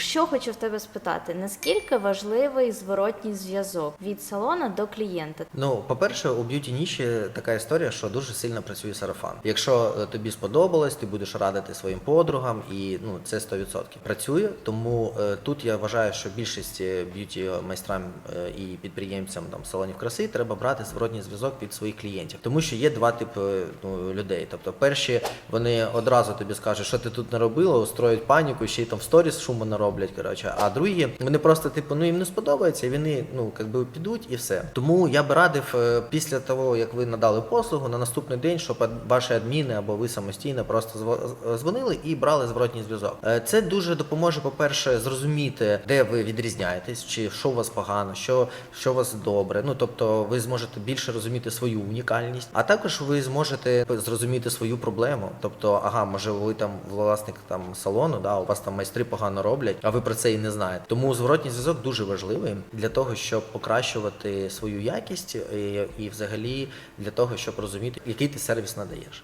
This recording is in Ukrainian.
Що хочу в тебе спитати, наскільки важливий зворотній зв'язок від салона до клієнта? Ну, по-перше, у б'юті ніші така історія, що дуже сильно працює сарафан. Якщо е, тобі сподобалось, ти будеш радити своїм подругам, і ну це 100% працює. Тому е, тут я вважаю, що більшість е, б'юті майстрам е, і підприємцям там салонів краси треба брати зворотній зв'язок від своїх клієнтів, тому що є два типи ну, людей. Тобто, перші вони одразу тобі скажуть, що ти тут наробила, устроїть паніку, ще й там в сторіс шуму нароблять. Коротше, а другі вони просто типу ну їм не сподобається, вони ну якби підуть і все. Тому я би радив е, після того, як ви надали послугу, на наступний день, щоб ваші адміни або ви самостійно просто зво- дзвонили і брали зворотній зв'язок. Е, Це дуже допоможе, по-перше, зрозуміти, де ви відрізняєтесь, чи що у вас погано, що, що у вас добре. Ну тобто, ви зможете більше розуміти свою унікальність, а також ви зможете зрозуміти свою проблему. Тобто, ага, може, ви там власник там салону, да, у вас там майстри погано роблять, а ви про це і не знаєте. Тому зворотній зв'язок дуже важливий для того, щоб покращувати свою якість і, і взагалі для того, щоб розуміти, який ти сервіс надаєш.